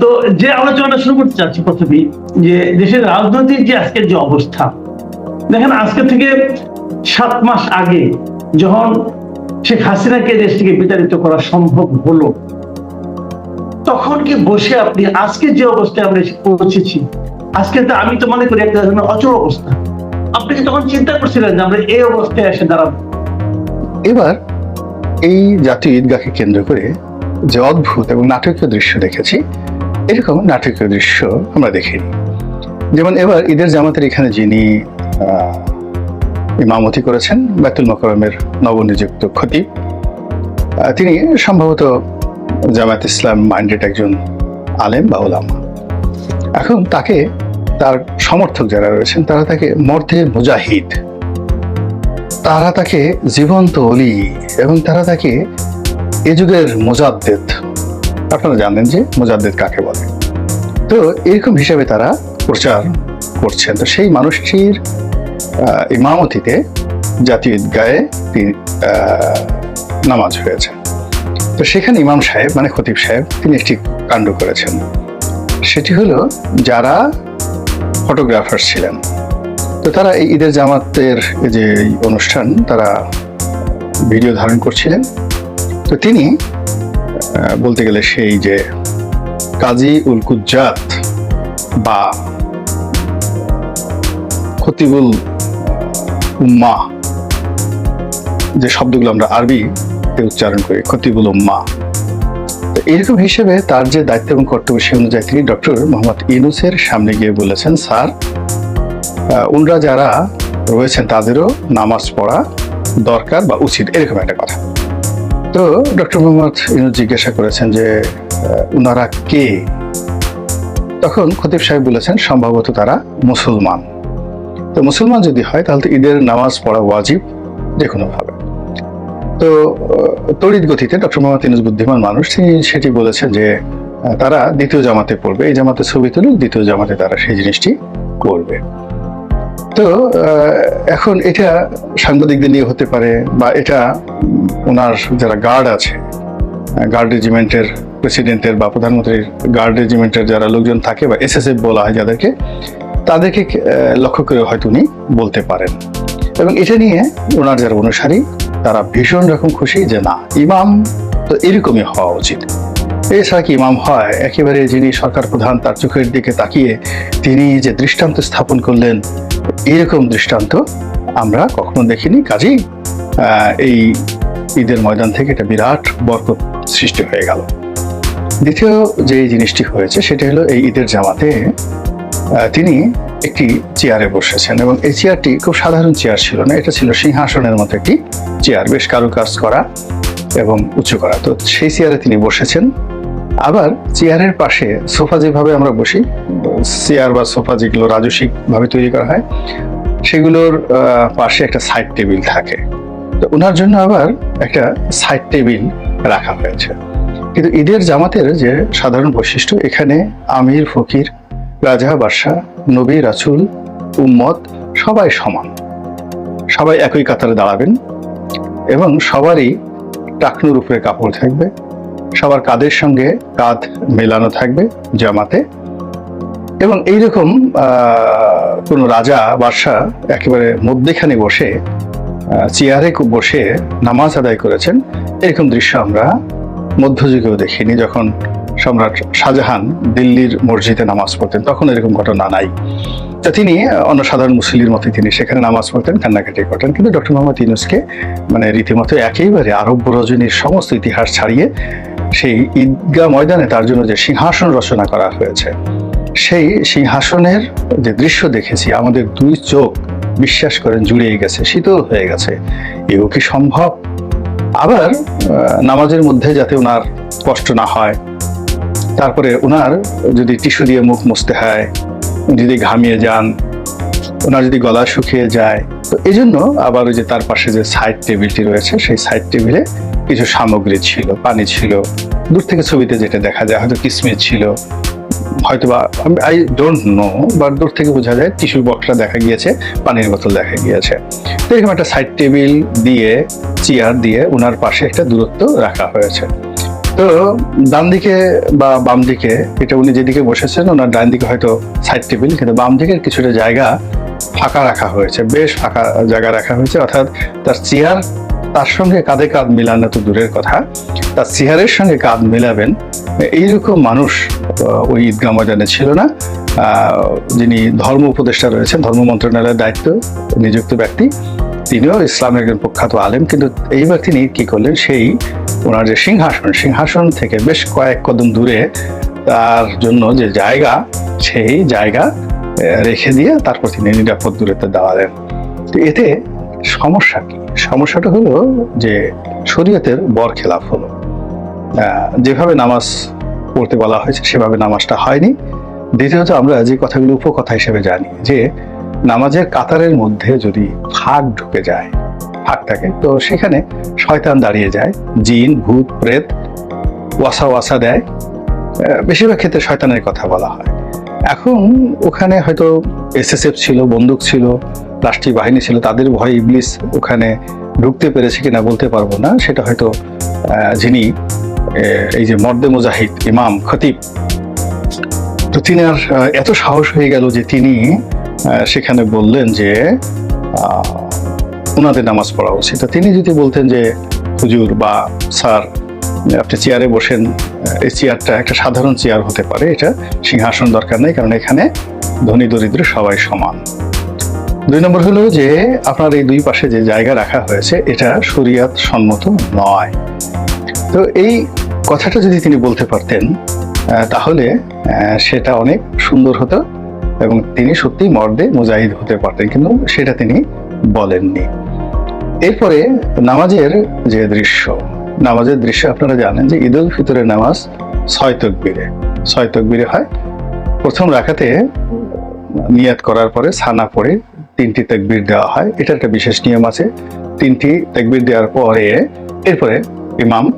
তো যে আলোচনা শুরু করতে চাচ্ছি প্রথমেই যে দেশের রাজনৈতিক যে আজকের যে অবস্থা, দেখেন আজকে থেকে সাত মাস আগে যখন শেখ হাসিনাকে দেশ থেকে বিতাড়িত করা সম্ভব হলো, তখন কি বসে আপনি আজকে যে অবস্থায় আমরা এসে পৌঁছেছি, আজকে তো আমি তো মনে করি একটা ধরনের অচল অবস্থা। আপনি কি তখন চিন্তা করছিলেন যে আমরা এই অবস্থায় এসে দাঁড়াবো? এবার এই জাতীয় ঈদগাহকে কেন্দ্র করে যে অদ্ভুত এবং নাটকীয় দৃশ্য দেখেছি, এরকম নাটকীয় দৃশ্য আমরা দেখিনি। যেমন এবার ঈদের জামাতের এখানে যিনি ইমামতি করেছেন বাইতুল মকরমের নবনিযুক্ত খতিব তিনি সম্ভবত জামায়াত ইসলাম মাইন্ডেড একজন আলেম বা ওলামা। এখন তাকে তার সমর্থক যারা রয়েছেন, তারা তাকে মর্ধে মুজাহিদ। তারা তাকে জীবন্ত অলি এবং তারা তাকে এ যুগের মোজাদ্দেদ। আপনারা জানেন যে মোজাদ্দেদ কাকে বলে? তো এরকম হিসেবে তারা প্রচার করছেন। তো সেই মানুষটির ইমামতিতে জাতীয় ঈদগাহে তিনি নামাজ হয়েছে। তো সেখানে ইমাম সাহেব মানে খতিব সাহেব, তিনি একটি কাণ্ড করেছেন। সেটি হলো যারা ফটোগ্রাফার ছিলেন। তো তারা এই ঈদের জামাতের যে অনুষ্ঠান, তারা ভিডিও ধারণ করছিলেন। তো তিনি বলতে গেলে সেই যে কাজী উল কুজ্জাত বা খতিবুল উম্মা, যে শব্দগুলো আমরা আরবি উচ্চারণ করি, খতিবুল উম্মা। তো এরকম হিসেবে তার যে দায়িত্ব এবং কর্তব্য সে অনুযায়ী তিনি ডক্টর মোহাম্মদ ইনুসের সামনে গিয়ে বলেছেন, স্যার উনরা যারা রয়েছেন তাদেরও নামাজ পড়া দরকার বা উচিত, এরকম একটা কথা। তো ডক্টর মোহাম্মদ ইনু জিজ্ঞাসা করেছেন যে উনারা কে? তখন খতিব সাহেব বলেছেন, সম্ভবত তারা মুসলমান। তো মুসলমান যদি হয়, তাহলে তো ঈদের নামাজ পড়া ওয়াজিব যে কোনোভাবে। তো তড়িৎ গতিতে ডক্টর মোহাম্মদ ইনুস বুদ্ধিমান মানুষ, তিনি সেটি বলেছেন যে তারা দ্বিতীয় জামাতে পড়বে। এই জামাতে ছবি তুলুক দ্বিতীয় জামাতে তারা সেই জিনিসটি করবে। তো এখন এটা সাংবাদিকদের নিয়ে হতে পারে বা এটা ওনার যারা গার্ড আছে গার্ড রেজিমেন্টের প্রেসিডেন্টের বা প্রধানমন্ত্রীর গার্ড রেজিমেন্টের যারা লোকজন থাকে বা এসএসএফ বলা হয় যাদেরকে, তাদেরকে লক্ষ্য করে হয়তো উনি বলতে পারেন। এবং এটা নিয়ে ওনার যারা অনুসারী, তারা ভীষণ রকম খুশি যে না, ইমাম তো এরকমই হওয়া উচিত। এছাড়া কি ইমাম হয়? একেবারে যিনি সরকার প্রধান, তার চোখের দিকে তাকিয়ে তিনি যে দৃষ্টান্ত স্থাপন করলেন এরকম দৃষ্টান্ত আমরা কখনো দেখিনি। কাজেই এই ঈদের ময়দান থেকে একটা বিরাট বরকত সৃষ্টি হয়ে গেল। দ্বিতীয় যে জিনিসটি হয়েছে, সেটা হলো এই ঈদের জামাতে তিনি একটি চেয়ারে বসেছেন এবং এই চেয়ারটি খুব সাধারণ চেয়ার ছিল না, এটা ছিল সিংহাসনের মতো একটি চেয়ার, বেশ কারুকাজ করা এবং উঁচু করা। তো সেই চেয়ারে তিনি বসেছেন। আবার চেয়ারের পাশে সোফা যেভাবে আমরা বসি, চেয়ার বা সোফা যেগুলো রাজস্বিক ভাবে তৈরি করা হয়, সেগুলোর পাশে একটা সাইড টেবিল থাকে। তো ওনার জন্য আবার একটা সাইড টেবিল রাখা হয়েছে। কিন্তু ঈদের জামাতের যে সাধারণ বৈশিষ্ট্য, এখানে আমির, ফকির, রাজা বাদশাহ নবী, রাসুল, উম্মত সবাই সমান। সবাই একই কাতারে দাঁড়াবেন এবং সবারই টাকনুর উপরে কাপড় থাকবে। সবার কাঁধের সঙ্গে কাঁধ মেলানো থাকবে জামাতে? এবং এইরকম কোনো রাজা বাদশাহ একেবারে মধ্যেখানে বসে চেয়ারে বসে নামাজ আদায় করেছেন, এরকম দৃশ্য আমরা মধ্যযুগেও দেখিনি যখন সম্রাট শাহজাহান দিল্লির মসজিদে নামাজ পড়তেন। তখন এরকম ঘটনা নাই। তা তিনি অন্য সাধারণ মুসলিমের মতো তিনি সেখানে নামাজ পড়তেন, কান্নাকাটি করতেন। কিন্তু ডক্টর মোহাম্মদ ইউনুসকে মানে রীতিমতো একেবারে আরব রজনীর সমস্ত ইতিহাস ছাড়িয়ে সেই ঈদগাহ ময়দানে তার জন্য যে সিংহাসন রচনা করা হয়েছে, সেই সিংহাসনের যে দৃশ্য দেখেছি, আমাদের দুই চোখ বিশ্বাস করেন জুড়িয়ে গেছে, শীতল হয়ে গেছে। এও কি সম্ভব? আবার নামাজের মধ্যে যাতে ওনার কষ্ট না হয় তারপরে ওনার যদি টিস্যু দিয়ে মুখ মুছতে হয় যদি ঘামিয়ে যান ওনার যদি গলা শুকিয়ে যায়, তো এই জন্য আবার ওই যে তার পাশে যে সাইড টেবিলটি রয়েছে, সেই সাইড টেবিলে কিছু সামগ্রী ছিল, পানি ছিল, দূর থেকে ছবিতে যেটা দেখা যায়, হয়তো কিসমিস ছিল হয়তো বা আই ডোন্ট নো বা দূর থেকে বোঝা যায় টিস্যু বক্সটা দেখা গিয়েছে, পানির বোতল দেখা গিয়েছে। তো এরকম একটা সাইড টেবিল দিয়ে চেয়ার দিয়ে ওনার পাশে একটা দূরত্ব রাখা হয়েছে। তো ডান দিকে বা বাম দিকে, এটা উনি যেদিকে বসেছেন, ওনার ডান দিকে হয়তো সাইড টেবিল কিন্তু বাম দিকের কিছুটা জায়গা ফাঁকা রাখা হয়েছে, বেশ ফাঁকা জায়গা রাখা হয়েছে। অর্থাৎ তার চেয়ার তার সঙ্গে কাঁধে কাঁধ তো দূরের কথা, তার চেয়ারের সঙ্গে কাঁধ মিলাবেন, এইরকম মানুষ ওই ঈদগাহ ময়দানে ছিল না। যিনি ধর্ম উপদেষ্টা রয়েছেন, ধর্ম মন্ত্রণালয়ের দায়িত্ব নিযুক্ত ব্যক্তি, তিনিও ইসলামের একজন প্রখ্যাত আলেম, কিন্তু এইবার তিনি কি করলেন, সেই ওনার যে সিংহাসন সিংহাসন থেকে বেশ কয়েক কদম দূরে তার জন্য যে জায়গা, সেই জায়গা রেখে দিয়ে তারপর তিনি নিরাপদ দূরত্বে দাঁড়ালেন। তো এতে সমস্যা কি? সমস্যাটা হলো যে শরীয়তের বর খেলাফ হলো যেভাবে নামাজ পড়তে বলা হয়েছে, সেভাবে নামাজটা হয়নি। দ্বিতীয়ত আমরা যে কথাগুলো উপকথা হিসেবে জানি যে, নামাজের কাতারের মধ্যে যদি ফাঁক ঢুকে যায় ফাঁক থাকে। তো সেখানে শয়তান দাঁড়িয়ে যায়, জিন, ভূত, প্রেত, ওয়াসা ওয়াসা দেয়। বেশিরভাগ ক্ষেত্রে শয়তানের কথা বলা হয়। এখন ওখানে হয়তো এসএসএফ ছিল, বন্দুক ছিল রাষ্ট্রীয় বাহিনী ছিল, তাদের ভয় ইবলিস ওখানে ঢুকতে পেরেছে কিনা বলতে পারব না। সেটা হয়তো যিনি এই যে মর্দে মুজাহিদ, ইমাম, খতিব, তো তিনি আর এত সাহস হয়ে গেল যে তিনি সেখানে বললেন যে ওনাদের নামাজ পড়া উচিত। তিনি যদি বলতেন যে, হুজুর বা স্যার, আপনি চেয়ারে বসেন, এই চেয়ারটা একটা সাধারণ চেয়ার হতে পারে, এটা সিংহাসন দরকার নেই, কারণ এখানে ধনী দরিদ্র সবাই সমান। দুই নম্বর হলো যে, আপনার এই দুই পাশে যে জায়গা রাখা হয়েছে, এটা শরিয়াত সম্মত নয়। তো এই কথাটা যদি তিনি বলতে পারতেন তাহলে সেটা অনেক সুন্দর হতো এবং তিনি সত্যি মর্দে মুজাহিদ হতে পারতেন, কিন্তু সেটা তিনি বলেননি। এরপরে নামাজের যে দৃশ্য, নামাজের দৃশ্য আপনারা জানেন যে ঈদ উল ফিতরের নামাজ ছয় তকবিরে। ছয় তকবিরে হয়। প্রথম রাখাতে নিয়াত করার পরে ছানা পড়ে তিনটি তাকবীর দেওয়া হয়। এটা একটা বিশেষ নিয়ম আছে। তিনটি তাকবীর দেওয়ার পরে এরপরে ইমাম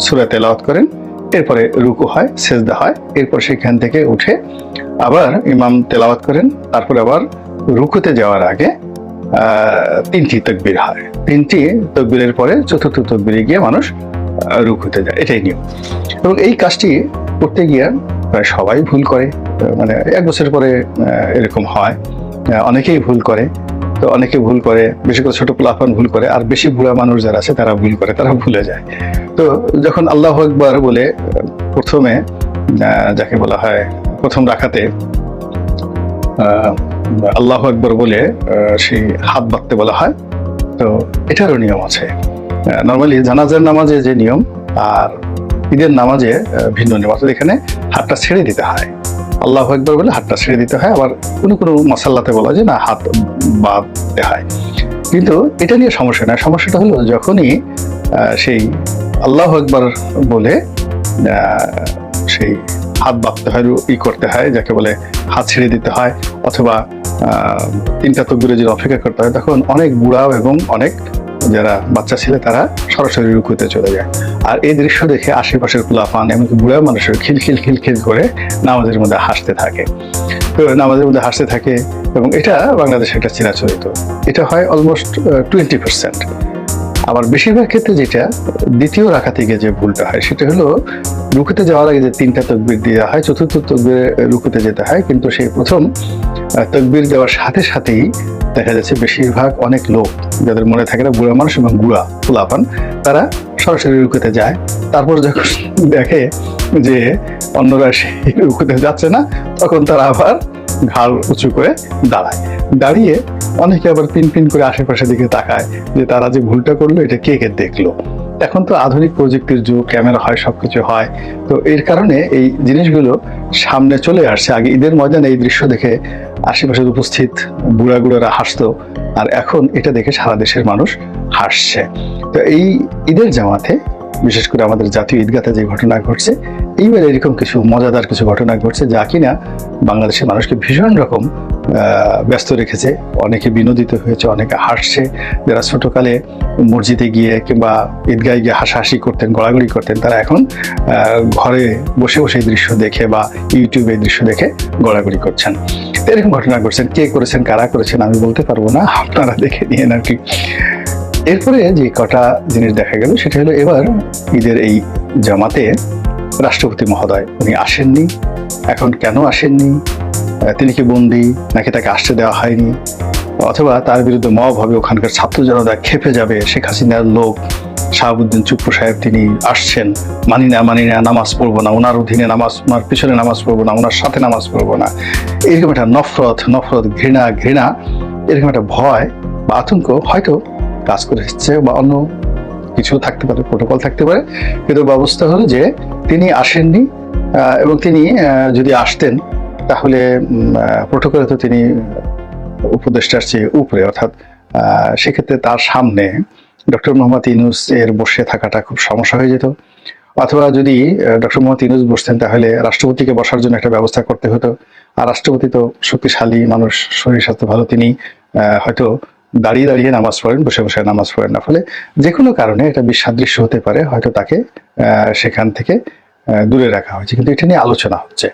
সুরা তেলাওয়াত করেন। এরপরে রুকু হয়, সেজদা হয়। এরপর সেখান থেকে উঠে আবার ইমাম তেলাওয়াত করেন। তারপরে আবার রুকুতে যাওয়ার আগে তিনটি তকবির হয়। তিনটি তকবিরের পরে চতুর্থ তকবিরে গিয়ে মানুষ আহ, হতে যায়। এটাই নিয়ম। এবং এই কাজটি করতে গিয়ে প্রায় সবাই ভুল করে। মানে এক বছর পরে এরকম হয়। অনেকেই ভুল করে। তো অনেকে ভুল করে বেশি করে ছোট প্লাফান ভুল করে আর বেশি ভুলা মানুষ যারা আছে তারা ভুল করে তারা ভুলে যায়। তো যখন আল্লাহ একবার বলে প্রথমে যাকে বলা হয় প্রথম রাখাতে আল্লাহ একবার বলে সেই হাত বাঁধতে বলা হয়। তো এটারও নিয়ম আছে। নর্মালি জানাজার নামাজে যে নিয়ম আর ঈদের নামাজে ভিন্ন নিয়ম। অর্থাৎ এখানে হাতটা ছেড়ে দিতে হয়। আল্লাহ একবার বলে হাতটা ছেড়ে দিতে হয়। আবার কোনো কোনো মশাল্লাতে বলা যায় না, হাত বাঁধতে হয়। কিন্তু এটা নিয়ে সমস্যা না সমস্যাটা হলো যখনই সেই আল্লাহ একবার বলে সেই হাত বাঁধতে হয় ই করতে হয়, যাকে বলে হাত ছেড়ে দিতে হয়, অথবা তিনটা তকবিরে যদি অপেক্ষা করতে হয়। তখন অনেক বুড়াও এবং অনেক যারা বাচ্চা ছেলে, তারা সরাসরি রুকুতে চলে যায়। আর এই দৃশ্য দেখে আশেপাশের কুলাপান এমনকি বুড়া মানুষের খিলখিল খিলখিল করে নামাজের মধ্যে হাসতে থাকে। তো নামাজের মধ্যে হাসতে থাকে এবং এটা বাংলাদেশে একটা চিরাচরিত। এটা হয় অলমোস্ট টোয়েন্টি পার্সেন্ট আবার বেশিরভাগ ক্ষেত্রে যেটা দ্বিতীয় রাখা থেকে যে ভুলটা হয়, সেটা হলো রুকুতে যাওয়ার আগে যে তিনটা তকবির দেওয়া হয়, চতুর্থ তকবির রুকুতে যেতে হয়, কিন্তু সেই প্রথম তকবির দেওয়ার সাথে সাথেই দেখা যাচ্ছে বেশিরভাগ অনেক লোক, যাদের মনে থাকে না বুড়া মানুষ এবং বুড়া ফুলাপান তারা সরাসরি রুকুতে যায়। তারপর যখন দেখে যে অন্যরা সেই রুকুতে যাচ্ছে না, তখন তারা আবার ঘাড় উঁচু করে দাঁড়ায়। দাঁড়িয়ে অনেকে আবার পিন পিন করে আশেপাশের দিকে তাকায় যে তারা যে ভুলটা করল, এটা কে কে দেখল? এখন তো আধুনিক প্রযুক্তির যুগ, ক্যামেরা হয়, সবকিছু হয়। তো এর কারণে এই জিনিসগুলো সামনে চলে আসছে। আগে ঈদের ময়দানে এই দৃশ্য দেখে আশেপাশের উপস্থিত বুড়া বুড়ারা হাসতো, আর এখন এটা দেখে সারা দেশের মানুষ হাসছে। তো এই ঈদের জামাতে, বিশেষ করে আমাদের জাতীয় ঈদগাতে যে ঘটনা ঘটছে এইবার এরকম কিছু মজাদার কিছু ঘটনা ঘটছে যা কিনা বাংলাদেশের মানুষকে ভীষণ রকম ব্যস্ত রেখেছে। অনেকে বিনোদিত হয়েছে, অনেকে হাসছে। যারা ছোটকালে মসজিদে গিয়ে কিংবা ঈদগায় গিয়ে হাসাহাসি করতেন গড়াগড়ি করতেন, তারা এখন ঘরে বসে বসে এই দৃশ্য দেখে বা ইউটিউবে এই দৃশ্য দেখে গড়াগড়ি করছেন। এরকম ঘটনা ঘটছেন, কে করেছেন, কারা করেছেন আমি বলতে পারব না, আপনারা দেখে নিয়েন আর কি। এরপরে যে কটা জিনিস দেখা গেল, সেটা হলো এবার ঈদের এই জামাতে রাষ্ট্রপতি মহোদয়, উনি আসেননি। এখন কেন আসেননি? তিনি কি বন্দি নাকি তাকে আসতে দেওয়া হয়নি? অথবা তার বিরুদ্ধে মব হবে, ওখানকার ছাত্র জনতা খেপে যাবে, শেখ হাসিনার লোক শাহাবুদ্দিন চুপ্পু সাহেব, তিনি আসছেন। মানি না মানি না, নামাজ পড়ব না, ওনার অধীনে নামাজ, ওনার পিছনে নামাজ পড়ব না, ওনার সাথে নামাজ পড়ব না। এরকম একটা নফরত নফরত, ঘৃণা ঘৃণা, এরকম একটা ভয় বা আতঙ্ক হয়তো কাজ করে এসছে বা অন্য কিছু থাকতে পারে, প্রোটোকল থাকতে পারে। কিন্তু ব্যবস্থা হলো যে তিনি আসেননি এবং তিনি যদি আসতেন, তাহলে প্রোটোকলে তো তিনি উপদেষ্টার চেয়ে উপরে, অর্থাৎ সেক্ষেত্রে তার সামনে ডক্টর মোহাম্মদ ইনুস এর বসে থাকাটা খুব সমস্যা হয়ে যেত। অথবা যদি ডক্টর মোহাম্মদ ইনুস বসতেন, তাহলে রাষ্ট্রপতিকে বসার জন্য একটা ব্যবস্থা করতে হতো। আর রাষ্ট্রপতি তো শক্তিশালী মানুষ, শরীর স্বাস্থ্য ভালো, তিনি হয়তো দাঁড়িয়ে দাঁড়িয়ে নামাজ পড়েন, বসে বসে নামাজ পড়েন না। ফলে যে কোনো কারণে এটা বিসাদৃশ্য হতে পারে, হয়তো তাকে সেখান থেকে দূরে রাখা হয়েছে। কিন্তু এটা নিয়ে আলোচনা হচ্ছে।